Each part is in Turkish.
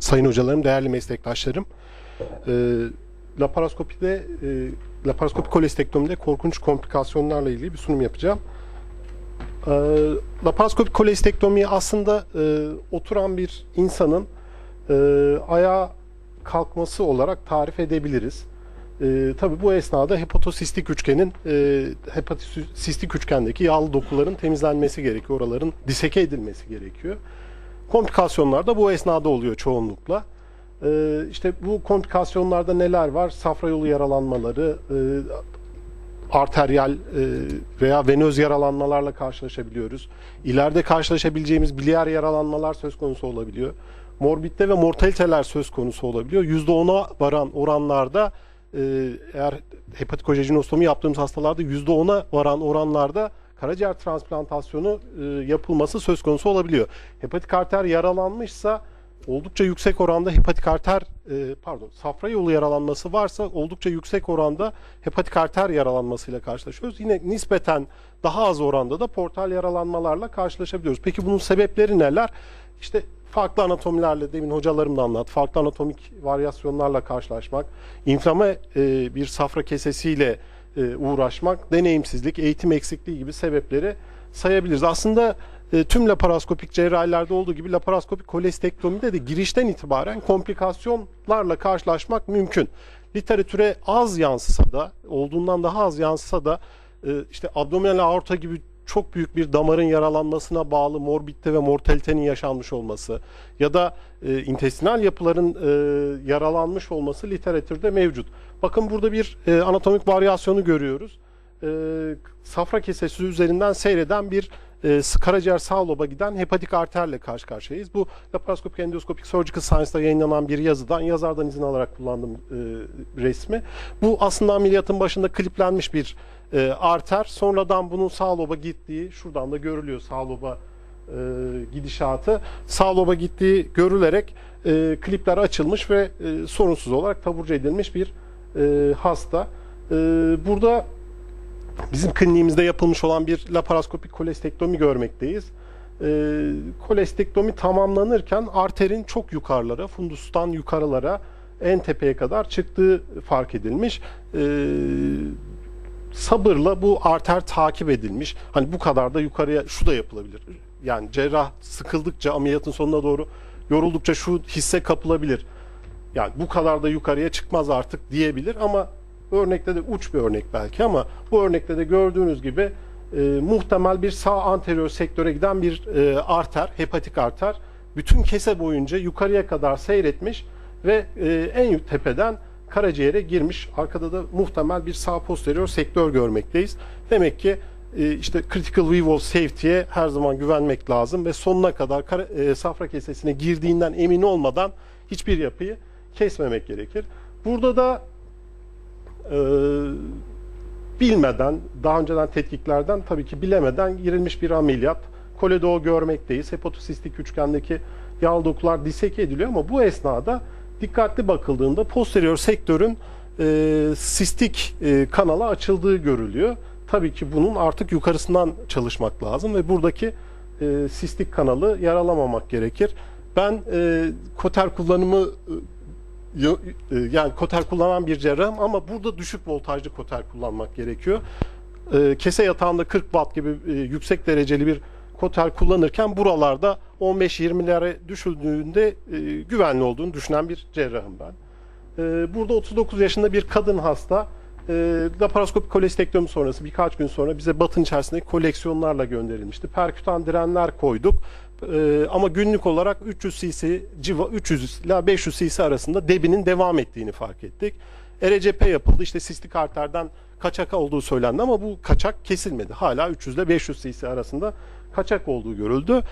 Sayın hocalarım, değerli meslektaşlarım. E, laparoskopide, e, laparoskopik kolestektomide korkunç komplikasyonlarla ilgili bir sunum yapacağım. E, laparoskopik kolestektomi aslında e, oturan bir insanın e, ayağa kalkması olarak tarif edebiliriz. E, tabii bu esnada hepatosistik üçgenin e, hepatosistik üçgendeki yağlı dokuların temizlenmesi gerekiyor. Oraların diseke edilmesi gerekiyor. Komplikasyonlar da bu esnada oluyor çoğunlukla. Ee, işte bu komplikasyonlarda neler var? Safra yolu yaralanmaları, e, arteryal e, veya venöz yaralanmalarla karşılaşabiliyoruz. İleride karşılaşabileceğimiz biliyer yaralanmalar söz konusu olabiliyor. Morbitte ve mortaliteler söz konusu olabiliyor. %10'a varan oranlarda e, eğer hepatikojejunostomi yaptığımız hastalarda %10'a varan oranlarda karaciğer transplantasyonu e, yapılması söz konusu olabiliyor. Hepatik arter yaralanmışsa oldukça yüksek oranda hepatik arter e, pardon safra yolu yaralanması varsa oldukça yüksek oranda hepatik arter yaralanmasıyla karşılaşıyoruz. Yine nispeten daha az oranda da portal yaralanmalarla karşılaşabiliyoruz. Peki bunun sebepleri neler? İşte farklı anatomilerle demin hocalarım da anlattı. Farklı anatomik varyasyonlarla karşılaşmak, inflame e, bir safra kesesiyle e, uğraşmak, deneyimsizlik, eğitim eksikliği gibi sebepleri sayabiliriz. Aslında e, tüm laparoskopik cerrahilerde olduğu gibi laparoskopik kolestektomide de girişten itibaren komplikasyonlarla karşılaşmak mümkün. Literatüre az yansısa da, olduğundan daha az yansısa da e, işte abdominal aorta gibi çok büyük bir damarın yaralanmasına bağlı morbitte ve mortalitenin yaşanmış olması ya da e, intestinal yapıların e, yaralanmış olması literatürde mevcut. Bakın burada bir e, anatomik varyasyonu görüyoruz. E, safra kesesi üzerinden seyreden bir e, karaciğer sağ loba giden hepatik arterle karşı karşıyayız. Bu laparoskopik endoskopik surgical science'da yayınlanan bir yazıdan, yazardan izin alarak kullandım e, resmi. Bu aslında ameliyatın başında kliplenmiş bir e, arter. Sonradan bunun sağ loba gittiği, şuradan da görülüyor sağ loba e, gidişatı. Sağ loba gittiği görülerek e, klipler açılmış ve e, sorunsuz olarak taburcu edilmiş bir e, hasta. E, burada bizim kliniğimizde yapılmış olan bir laparoskopik kolestektomi görmekteyiz. E, kolestektomi tamamlanırken arterin çok yukarılara, fundustan yukarılara en tepeye kadar çıktığı fark edilmiş. E, sabırla bu arter takip edilmiş. Hani bu kadar da yukarıya şu da yapılabilir. Yani cerrah sıkıldıkça ameliyatın sonuna doğru yoruldukça şu hisse kapılabilir. Yani bu kadar da yukarıya çıkmaz artık diyebilir ama örnekte de uç bir örnek belki ama bu örnekte de gördüğünüz gibi e, muhtemel bir sağ anterior sektöre giden bir e, arter, hepatik arter bütün kese boyunca yukarıya kadar seyretmiş ve e, en tepeden karaciğere girmiş. Arkada da muhtemel bir sağ posterior sektör görmekteyiz. Demek ki e, işte critical view of safety'ye her zaman güvenmek lazım ve sonuna kadar kara, e, safra kesesine girdiğinden emin olmadan hiçbir yapıyı kesmemek gerekir. Burada da e, bilmeden, daha önceden tetkiklerden tabii ki bilemeden girilmiş bir ameliyat. Koledoğu görmekteyiz. Hepatosistik üçgendeki yağlı dokular diseke ediliyor ama bu esnada dikkatli bakıldığında posterior sektörün e, sistik e, kanala açıldığı görülüyor. Tabii ki bunun artık yukarısından çalışmak lazım ve buradaki e, sistik kanalı yaralamamak gerekir. Ben e, koter kullanımı e, e, yani koter kullanan bir cerrahım ama burada düşük voltajlı koter kullanmak gerekiyor. E, kese yatağında 40 watt gibi e, yüksek dereceli bir koter kullanırken buralarda 15-20'lere düşüldüğünde e, güvenli olduğunu düşünen bir cerrahım ben. E, burada 39 yaşında bir kadın hasta e, laparoskopik kolestektomi sonrası birkaç gün sonra bize batın içerisindeki koleksiyonlarla gönderilmişti. Perkütan direnler koyduk. E, ama günlük olarak 300 cc civa 300 ile 500 cc arasında debinin devam ettiğini fark ettik. ERCP yapıldı. İşte sistik arterden kaçak olduğu söylendi ama bu kaçak kesilmedi. Hala 300 ile 500 cc arasında kaçak olduğu görüldü.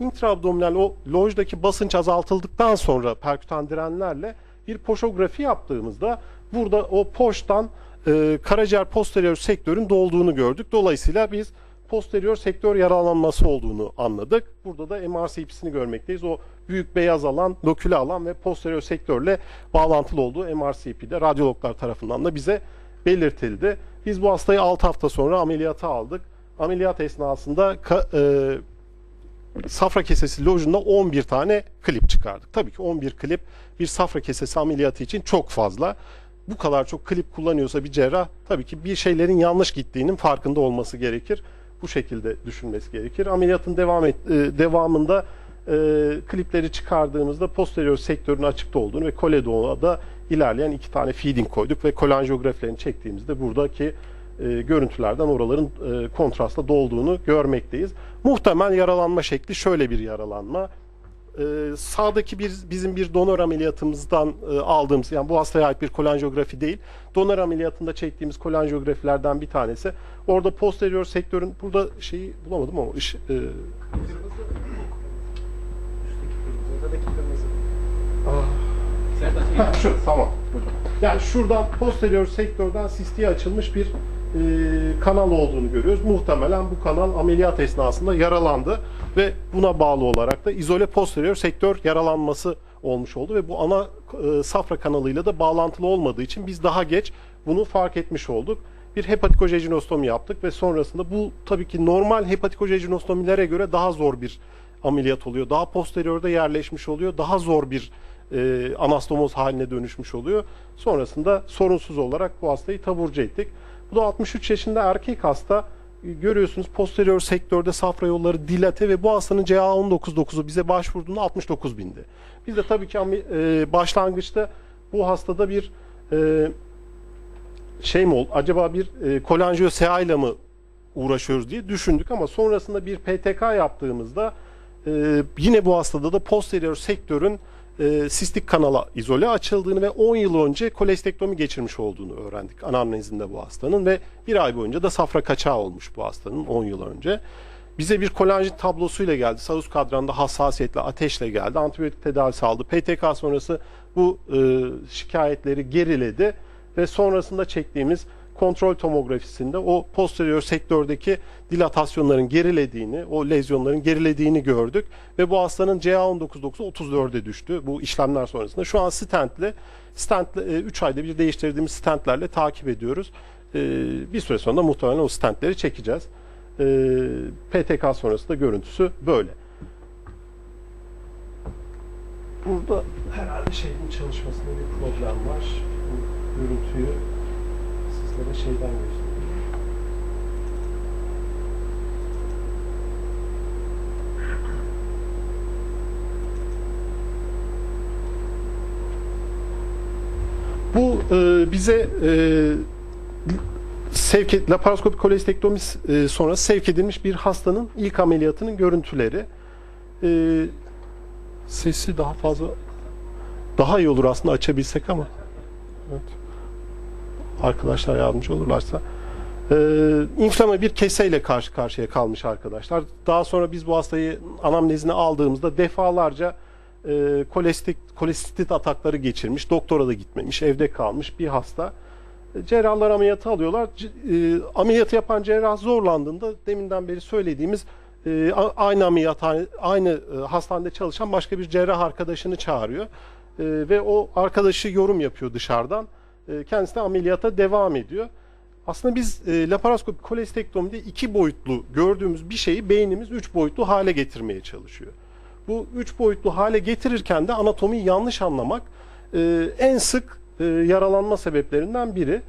Intraabdominal o lojdaki basınç azaltıldıktan sonra perkütan direnlerle bir poşografi yaptığımızda burada o poştan e, karaciğer posterior sektörün dolduğunu gördük. Dolayısıyla biz posterior sektör yaralanması olduğunu anladık. Burada da MRCP'sini görmekteyiz. O büyük beyaz alan, loküle alan ve posterior sektörle bağlantılı olduğu MRCP'de radyologlar tarafından da bize belirtildi. Biz bu hastayı 6 hafta sonra ameliyata aldık. Ameliyat esnasında e, safra kesesi lojunda 11 tane klip çıkardık. Tabii ki 11 klip bir safra kesesi ameliyatı için çok fazla. Bu kadar çok klip kullanıyorsa bir cerrah tabii ki bir şeylerin yanlış gittiğinin farkında olması gerekir. Bu şekilde düşünmesi gerekir. Ameliyatın devam et, e, devamında e, klipleri çıkardığımızda posterior sektörün açıkta olduğunu ve koledoda ilerleyen iki tane feeding koyduk ve kolanjografilerini çektiğimizde buradaki e, görüntülerden oraların e, kontrastla dolduğunu görmekteyiz. Muhtemel yaralanma şekli şöyle bir yaralanma. E, sağdaki bir bizim bir donör ameliyatımızdan e, aldığımız yani bu hastaya ait bir kolanjografi değil. Donör ameliyatında çektiğimiz kolanjografilerden bir tanesi. Orada posterior sektörün burada şeyi bulamadım ama iş, e, Ha, şu tamam. Yani şuradan posterior sektörden sistiğe açılmış bir e, kanal olduğunu görüyoruz. Muhtemelen bu kanal ameliyat esnasında yaralandı ve buna bağlı olarak da izole posterior sektör yaralanması olmuş oldu ve bu ana e, safra kanalıyla da bağlantılı olmadığı için biz daha geç bunu fark etmiş olduk. Bir hepatikojejunostomi yaptık ve sonrasında bu tabii ki normal hepatikojejunostomilere göre daha zor bir ameliyat oluyor. Daha posteriorda yerleşmiş oluyor. Daha zor bir e, anastomoz haline dönüşmüş oluyor. Sonrasında sorunsuz olarak bu hastayı taburcu ettik. Bu da 63 yaşında erkek hasta. E, Görüyorsunuz posterior sektörde safra yolları dilate ve bu hastanın CA19.9'u bize başvurduğunda 69 bindi. Biz de tabii ki e, başlangıçta bu hastada bir e, şey mi oldu? Acaba bir e, kolanjiyosea ile mı uğraşıyoruz diye düşündük ama sonrasında bir PTK yaptığımızda yine bu hastada da posterior sektörün e, sistik kanala izole açıldığını ve 10 yıl önce kolestektomi geçirmiş olduğunu öğrendik anamnezinde bu hastanın ve bir ay boyunca da safra kaçağı olmuş bu hastanın 10 yıl önce. Bize bir kolanjit tablosuyla geldi. Sağ üst kadranda hassasiyetle, ateşle geldi. Antibiyotik tedavisi aldı. PTK sonrası bu e, şikayetleri geriledi ve sonrasında çektiğimiz kontrol tomografisinde o posterior sektördeki dilatasyonların gerilediğini, o lezyonların gerilediğini gördük ve bu hastanın CA19.9'u 34'e düştü bu işlemler sonrasında. Şu an stentle, stentle 3 ayda bir değiştirdiğimiz stentlerle takip ediyoruz. E, bir süre sonra muhtemelen o stentleri çekeceğiz. E, PTK sonrasında görüntüsü böyle. Burada herhalde şeyin çalışmasında bir problem var. Bu görüntüyü sizlere şeyden göstereyim. Bu e, bize e, sevk et, laparoskopik kolestektomi e, sonrası sevk edilmiş bir hastanın ilk ameliyatının görüntüleri. E, sesi daha fazla daha iyi olur aslında açabilsek ama. Evet. Arkadaşlar yardımcı olurlarsa. Ee, inflama bir keseyle karşı karşıya kalmış arkadaşlar. Daha sonra biz bu hastayı anamnezine aldığımızda defalarca e, kolestik, kolestit atakları geçirmiş. Doktora da gitmemiş, evde kalmış bir hasta. Cerrahlar ameliyatı alıyorlar. E, ameliyatı yapan cerrah zorlandığında deminden beri söylediğimiz e, aynı ameliyathane, aynı e, hastanede çalışan başka bir cerrah arkadaşını çağırıyor. E, ve o arkadaşı yorum yapıyor dışarıdan. E, kendisi de ameliyata devam ediyor. Aslında biz e, laparoskopik kolestektomide iki boyutlu gördüğümüz bir şeyi beynimiz üç boyutlu hale getirmeye çalışıyor. Bu üç boyutlu hale getirirken de anatomiyi yanlış anlamak e, en sık e, yaralanma sebeplerinden biri.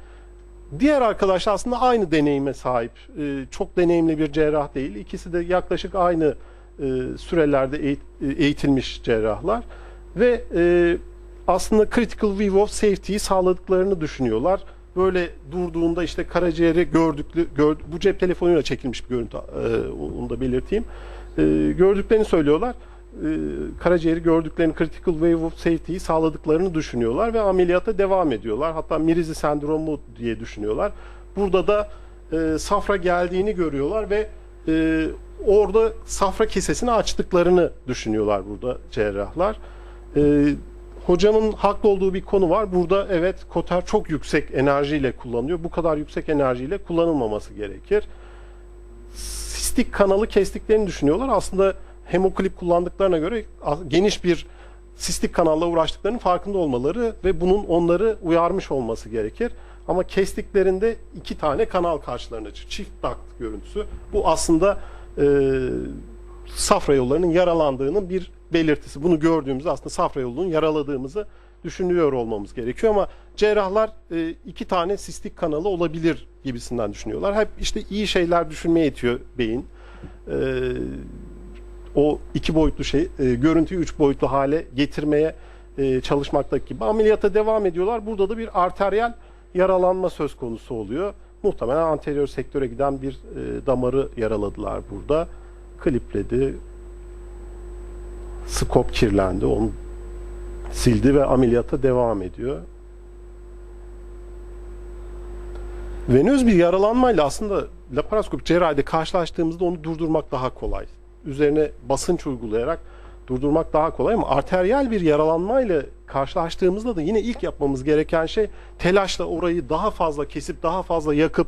Diğer arkadaşlar aslında aynı deneyime sahip. E, çok deneyimli bir cerrah değil. İkisi de yaklaşık aynı e, sürelerde eğit- e, eğitilmiş cerrahlar. Ve e, aslında critical view of safety'yi sağladıklarını düşünüyorlar. Böyle durduğunda işte karaciğeri gördüklü, gör, bu cep telefonuyla çekilmiş bir görüntü, e, onu da belirteyim. E, gördüklerini söylüyorlar. E, karaciğeri gördüklerini critical wave of safety'yi sağladıklarını düşünüyorlar ve ameliyata devam ediyorlar. Hatta Mirizi sendromu diye düşünüyorlar. Burada da e, safra geldiğini görüyorlar ve e, orada safra kesesini açtıklarını düşünüyorlar burada cerrahlar. E, hocamın haklı olduğu bir konu var. Burada evet koter çok yüksek enerjiyle kullanılıyor. Bu kadar yüksek enerjiyle kullanılmaması gerekir sistik kanalı kestiklerini düşünüyorlar. Aslında hemoklip kullandıklarına göre geniş bir sistik kanalla uğraştıklarının farkında olmaları ve bunun onları uyarmış olması gerekir. Ama kestiklerinde iki tane kanal karşılarına çıkıyor. Çift duct görüntüsü. Bu aslında e, safra yollarının yaralandığının bir belirtisi. Bunu gördüğümüzde aslında safra yolunun yaraladığımızı düşünüyor olmamız gerekiyor ama cerrahlar e, iki tane sistik kanalı olabilir gibisinden düşünüyorlar. Hep işte iyi şeyler düşünmeye itiyor beyin. E, o iki boyutlu şey e, görüntüyü üç boyutlu hale getirmeye e, çalışmaktaki gibi ameliyata devam ediyorlar. Burada da bir arteriyel yaralanma söz konusu oluyor. Muhtemelen anterior sektöre giden bir e, damarı yaraladılar burada. Klipledi. Skop kirlendi. Onu sildi ve ameliyata devam ediyor. Venöz bir yaralanmayla aslında laparoskopik cerrahide karşılaştığımızda onu durdurmak daha kolay. Üzerine basınç uygulayarak durdurmak daha kolay ama arteriyel bir yaralanmayla karşılaştığımızda da yine ilk yapmamız gereken şey telaşla orayı daha fazla kesip daha fazla yakıp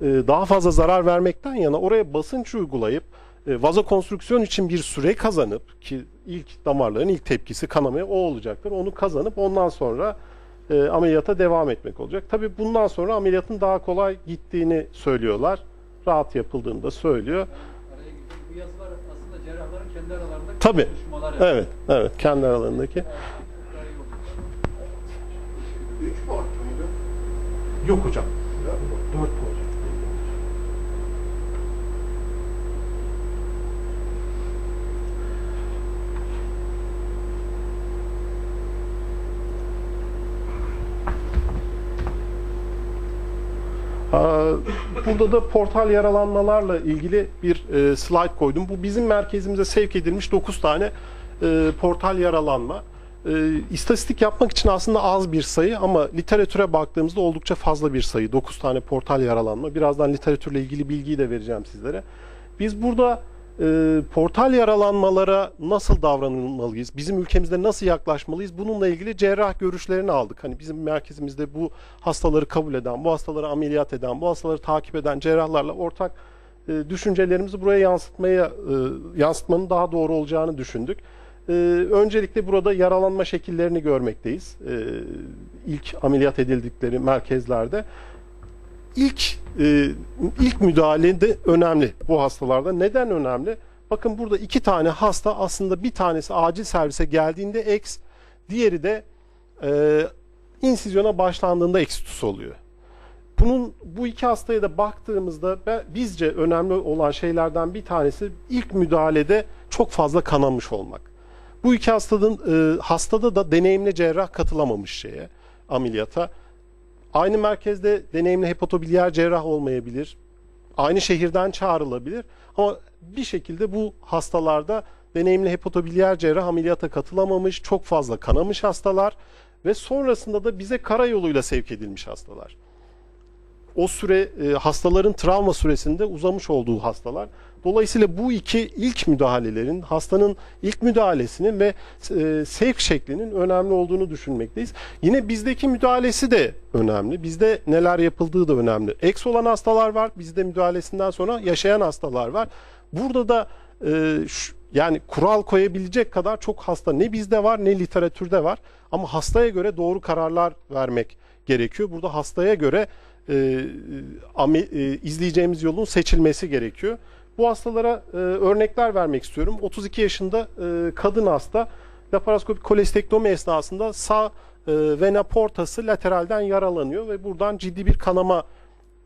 e, daha fazla zarar vermekten yana oraya basınç uygulayıp e, vazokonstrüksiyon için bir süre kazanıp ki ilk damarların ilk tepkisi kanamaya o olacaktır. Onu kazanıp ondan sonra e, ameliyata devam etmek olacak. Tabii bundan sonra ameliyatın daha kolay gittiğini söylüyorlar. Rahat yapıldığını da söylüyor. Bu yazılar aslında cerrahların kendi aralarında Tabii. konuşmaları. Evet, evet. Kendi aralarındaki. Üç port muydu? Yok hocam. Dört port. Burada da portal yaralanmalarla ilgili bir e, slide koydum. Bu bizim merkezimize sevk edilmiş 9 tane e, portal yaralanma. E, istatistik yapmak için aslında az bir sayı ama literatüre baktığımızda oldukça fazla bir sayı. 9 tane portal yaralanma. Birazdan literatürle ilgili bilgiyi de vereceğim sizlere. Biz burada e, portal yaralanmalara nasıl davranılmalıyız? Bizim ülkemizde nasıl yaklaşmalıyız? Bununla ilgili cerrah görüşlerini aldık. Hani bizim merkezimizde bu hastaları kabul eden, bu hastaları ameliyat eden, bu hastaları takip eden cerrahlarla ortak e, düşüncelerimizi buraya yansıtmaya e, yansıtmanın daha doğru olacağını düşündük. E, öncelikle burada yaralanma şekillerini görmekteyiz. E, ilk ameliyat edildikleri merkezlerde ilk e, ilk müdahale de önemli bu hastalarda. Neden önemli? Bakın burada iki tane hasta aslında bir tanesi acil servise geldiğinde X, diğeri de e, insizyona başlandığında eksitus oluyor. Bunun bu iki hastaya da baktığımızda ben- bizce önemli olan şeylerden bir tanesi ilk müdahalede çok fazla kanamış olmak. Bu iki hastanın e, hastada da deneyimli cerrah katılamamış şeye ameliyata. Aynı merkezde deneyimli hepatobiliyer cerrah olmayabilir. Aynı şehirden çağrılabilir. Ama bir şekilde bu hastalarda deneyimli hepatobiliyer cerrah ameliyata katılamamış, çok fazla kanamış hastalar ve sonrasında da bize karayoluyla sevk edilmiş hastalar. O süre e, hastaların travma süresinde uzamış olduğu hastalar. Dolayısıyla bu iki ilk müdahalelerin, hastanın ilk müdahalesinin ve e, sevk şeklinin önemli olduğunu düşünmekteyiz. Yine bizdeki müdahalesi de önemli. Bizde neler yapıldığı da önemli. Eks olan hastalar var. Bizde müdahalesinden sonra yaşayan hastalar var. Burada da e, şu- yani kural koyabilecek kadar çok hasta ne bizde var ne literatürde var. Ama hastaya göre doğru kararlar vermek gerekiyor. Burada hastaya göre e, ame- e, izleyeceğimiz yolun seçilmesi gerekiyor. Bu hastalara e, örnekler vermek istiyorum. 32 yaşında e, kadın hasta laparoskopik kolestektomi esnasında sağ e, vena portası lateralden yaralanıyor ve buradan ciddi bir kanama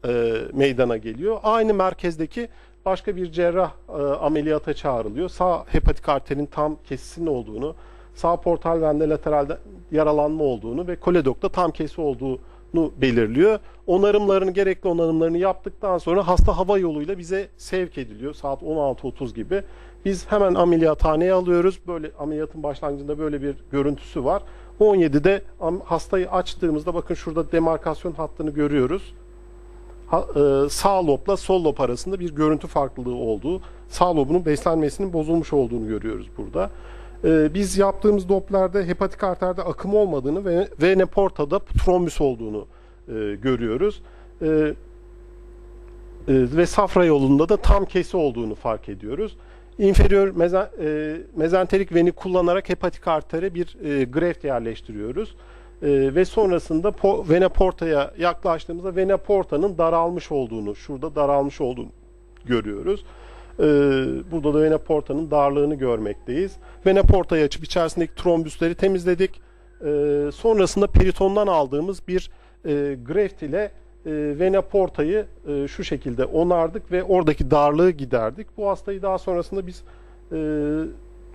e, meydana geliyor. Aynı merkezdeki başka bir cerrah e, ameliyata çağrılıyor. Sağ hepatik arterin tam kesisinin olduğunu, sağ portal vende lateralde yaralanma olduğunu ve koledokta tam kesi olduğunu belirliyor. Onarımlarını gerekli onarımlarını yaptıktan sonra hasta hava yoluyla bize sevk ediliyor saat 16.30 gibi. Biz hemen ameliyathaneye alıyoruz. Böyle ameliyatın başlangıcında böyle bir görüntüsü var. 17'de am- hastayı açtığımızda bakın şurada demarkasyon hattını görüyoruz ha- e, sağ lobla sol lob arasında bir görüntü farklılığı olduğu, sağ lobunun beslenmesinin bozulmuş olduğunu görüyoruz burada. E, Biz yaptığımız Doppler'de hepatik arterde akım olmadığını ve vene portada trombüs olduğunu e, görüyoruz. E, e, Ve safra yolunda da tam kesi olduğunu fark ediyoruz. İnferior e, mezenterik veni kullanarak hepatik artere bir e, graft yerleştiriyoruz. Ee, ve sonrasında po- vena portaya yaklaştığımızda vena portanın daralmış olduğunu, şurada daralmış olduğunu görüyoruz. Ee, burada da vena portanın darlığını görmekteyiz. Vena portayı açıp içerisindeki trombüsleri temizledik. Ee, sonrasında peritondan aldığımız bir e, graft ile e, vena portayı e, şu şekilde onardık ve oradaki darlığı giderdik. Bu hastayı daha sonrasında biz e,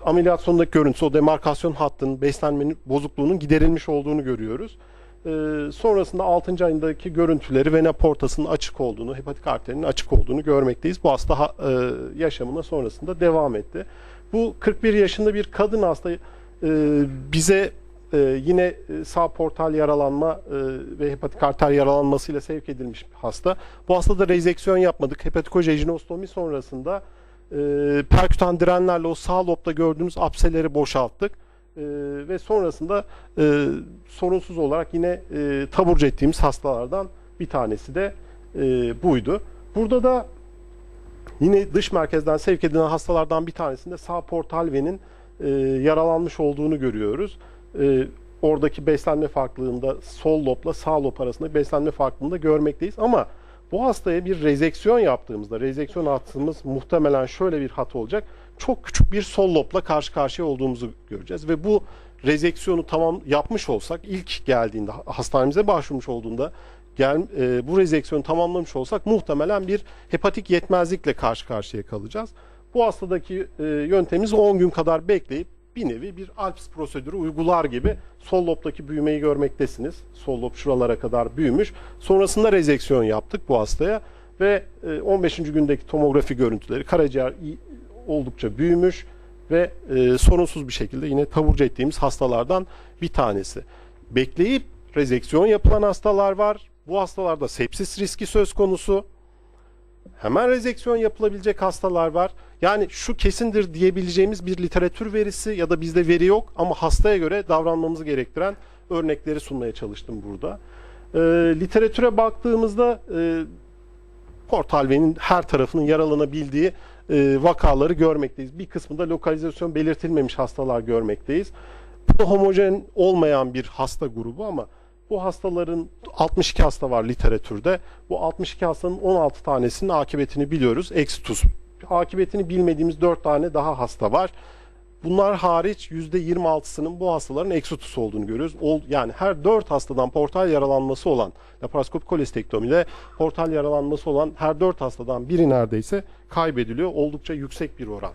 ameliyat sonundaki görüntüsü, o demarkasyon hattının, beslenmenin bozukluğunun giderilmiş olduğunu görüyoruz. Ee, sonrasında 6. ayındaki görüntüleri vena portasının açık olduğunu, hepatik arterinin açık olduğunu görmekteyiz. Bu hasta ha- e, yaşamına sonrasında devam etti. Bu 41 yaşında bir kadın hasta e, bize e, yine e, sağ portal yaralanma e, ve hepatik arter yaralanmasıyla sevk edilmiş bir hasta. Bu hastada rezeksiyon yapmadık. Hepatikojejunostomi sonrasında e, perkütan direnlerle o sağ lobda gördüğümüz apseleri boşalttık. E, ve sonrasında e, sorunsuz olarak yine e, taburcu ettiğimiz hastalardan bir tanesi de e, buydu. Burada da yine dış merkezden sevk edilen hastalardan bir tanesinde sağ portal venin e, yaralanmış olduğunu görüyoruz. E, oradaki beslenme farklılığında sol lobla sağ lob arasında beslenme farklılığını da görmekteyiz. Ama bu hastaya bir rezeksiyon yaptığımızda, rezeksiyon hattımız muhtemelen şöyle bir hat olacak. Çok küçük bir sol lobla karşı karşıya olduğumuzu göreceğiz ve bu rezeksiyonu tamam yapmış olsak ilk geldiğinde hastanemize başvurmuş olduğunda gel, e, bu rezeksiyonu tamamlamış olsak muhtemelen bir hepatik yetmezlikle karşı karşıya kalacağız. Bu hastadaki e, yöntemimiz 10 gün kadar bekleyip bir nevi bir ALPS prosedürü uygular gibi sol lobdaki büyümeyi görmektesiniz. Sol lob şuralara kadar büyümüş. Sonrasında rezeksiyon yaptık bu hastaya ve e, 15. gündeki tomografi görüntüleri karaciğer oldukça büyümüş ve e, sorunsuz bir şekilde yine taburcu ettiğimiz hastalardan bir tanesi. Bekleyip rezeksiyon yapılan hastalar var. Bu hastalarda sepsis riski söz konusu. Hemen rezeksiyon yapılabilecek hastalar var. Yani şu kesindir diyebileceğimiz bir literatür verisi ya da bizde veri yok ama hastaya göre davranmamızı gerektiren örnekleri sunmaya çalıştım burada. Ee, literatüre baktığımızda e, portal venin her tarafının yaralanabildiği e, vakaları görmekteyiz. Bir kısmında lokalizasyon belirtilmemiş hastalar görmekteyiz. Bu homojen olmayan bir hasta grubu ama bu hastaların 62 hasta var literatürde. Bu 62 hastanın 16 tanesinin akıbetini biliyoruz. Exitus. Akıbetini bilmediğimiz 4 tane daha hasta var. Bunlar hariç %26'sının bu hastaların eksitus olduğunu görüyoruz. Ol, yani her 4 hastadan portal yaralanması olan, laparoskopik kolestektomide portal yaralanması olan her 4 hastadan biri neredeyse kaybediliyor. Oldukça yüksek bir oran.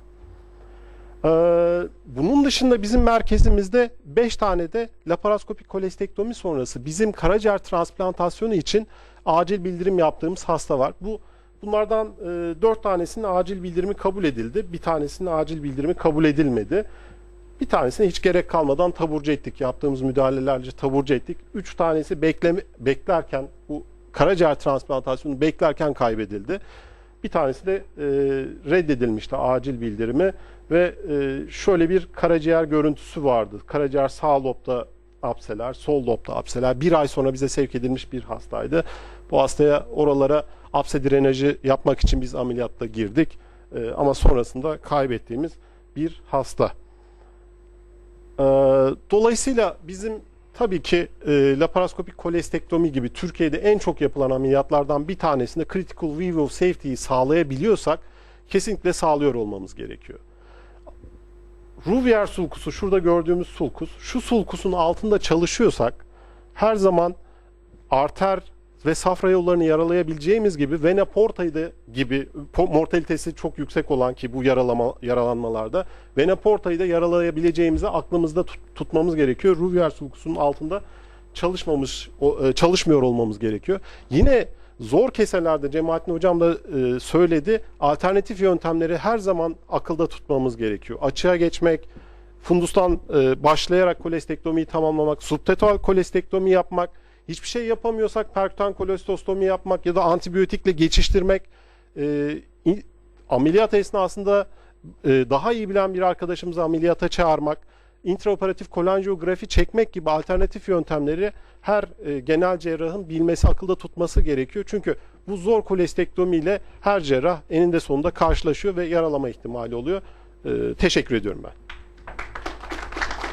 Ee, bunun dışında bizim merkezimizde 5 tane de laparoskopik kolestektomi sonrası bizim karaciğer transplantasyonu için acil bildirim yaptığımız hasta var. Bu bunlardan e, 4 tanesinin acil bildirimi kabul edildi. Bir tanesinin acil bildirimi kabul edilmedi. Bir tanesine hiç gerek kalmadan taburcu ettik. Yaptığımız müdahalelerce taburcu ettik. 3 tanesi bekleme, beklerken bu karaciğer transplantasyonu beklerken kaybedildi. Bir tanesi de e, reddedilmişti acil bildirimi ve e, şöyle bir karaciğer görüntüsü vardı. Karaciğer sağ lobda apseler, sol lobda apseler. Bir ay sonra bize sevk edilmiş bir hastaydı. Bu hastaya oralara apse drenajı yapmak için biz ameliyatta girdik. E, ama sonrasında kaybettiğimiz bir hasta. E, dolayısıyla bizim tabii ki e, laparoskopik kolestektomi gibi Türkiye'de en çok yapılan ameliyatlardan bir tanesinde critical view of safety'yi sağlayabiliyorsak kesinlikle sağlıyor olmamız gerekiyor. Ruvier sulkusu, şurada gördüğümüz sulkus, şu sulkusun altında çalışıyorsak her zaman arter ve safra yollarını yaralayabileceğimiz gibi vena porta'yı gibi mortalitesi çok yüksek olan ki bu yaralama yaralanmalarda vena porta'yı da yaralayabileceğimizi aklımızda tut- tutmamız gerekiyor. Ruvier sulkusunun altında çalışmamış e, çalışmıyor olmamız gerekiyor. Yine zor keselerde Cemalettin hocam da e, söyledi. Alternatif yöntemleri her zaman akılda tutmamız gerekiyor. Açığa geçmek, fundustan e, başlayarak kolestektomiyi tamamlamak, subtetal kolestektomi yapmak, hiçbir şey yapamıyorsak perkutan kolestostomi yapmak ya da antibiyotikle geçiştirmek, e, ameliyat esnasında e, daha iyi bilen bir arkadaşımızı ameliyata çağırmak, intraoperatif kolanjiyografi çekmek gibi alternatif yöntemleri her e, genel cerrahın bilmesi, akılda tutması gerekiyor. Çünkü bu zor kolestektomi ile her cerrah eninde sonunda karşılaşıyor ve yaralama ihtimali oluyor. E, teşekkür ediyorum ben.